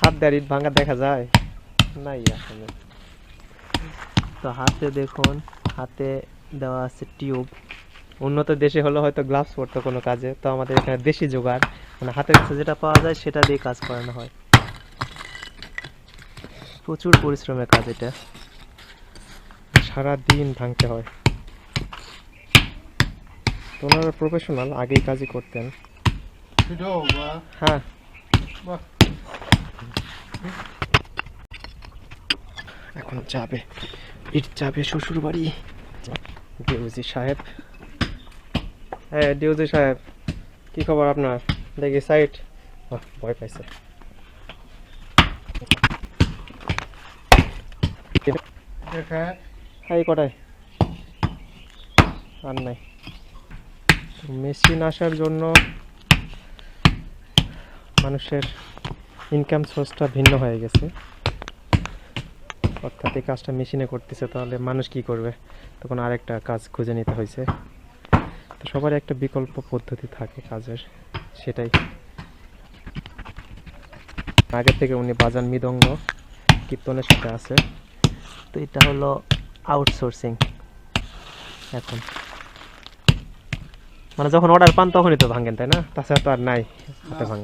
হাত দেওয়ার ইট ভাঙা দেখা যায়? নাই আসলে। তো হাতে দেখুন হাতে দেওয়া আছে টিউব। উন্নত দেশে হলে হয়তো গ্লাভস পরতো কোনো কাজে তো আমাদের এখানে দেশি জোগাড়। মানে হাতের কাছে যেটা পাওয়া যায় সেটা দিয়ে কাজ করানো হয়। প্রচুর পরিশ্রমের কাজ এটা। সারা দিন ভাঙতে হয়। ওনারা প্রফেশনাল আগেই কাজই করতেন। হ্যাঁ। বাহ। এখন যাবে। ইট যাবে শ্বশুর বাড়ি ডিউজি সাহেব। হ্যাঁ ডিউজি সাহেব কি খবর আপনার? দেখি সাইট। ভয় পাইছে। দেখা এই কটায়? আর নাই। মেশিন আসার জন্য মানুষের ইনকাম সোর্সটা ভিন্ন হয়ে গেছে। অর্থাৎ এই কাজটা মেশিনে করতেছে, তাহলে মানুষ কি করবে? তখন আরেকটা কাজ খুঁজে নিতে হয়েছে। তো সবার একটা বিকল্প পদ্ধতি থাকে কাজের, সেটাই। আগে থেকে উনি বাজান মৃদঙ্গ, কীর্তনের সাথে আছে। তো এটা হলো আউটসোর্সিং এখন। মানে যখন অর্ডার পান তখনই তো ভাঙেন, তাই না? তাছাড়া তো আর নাই, হাতে ভাঙা।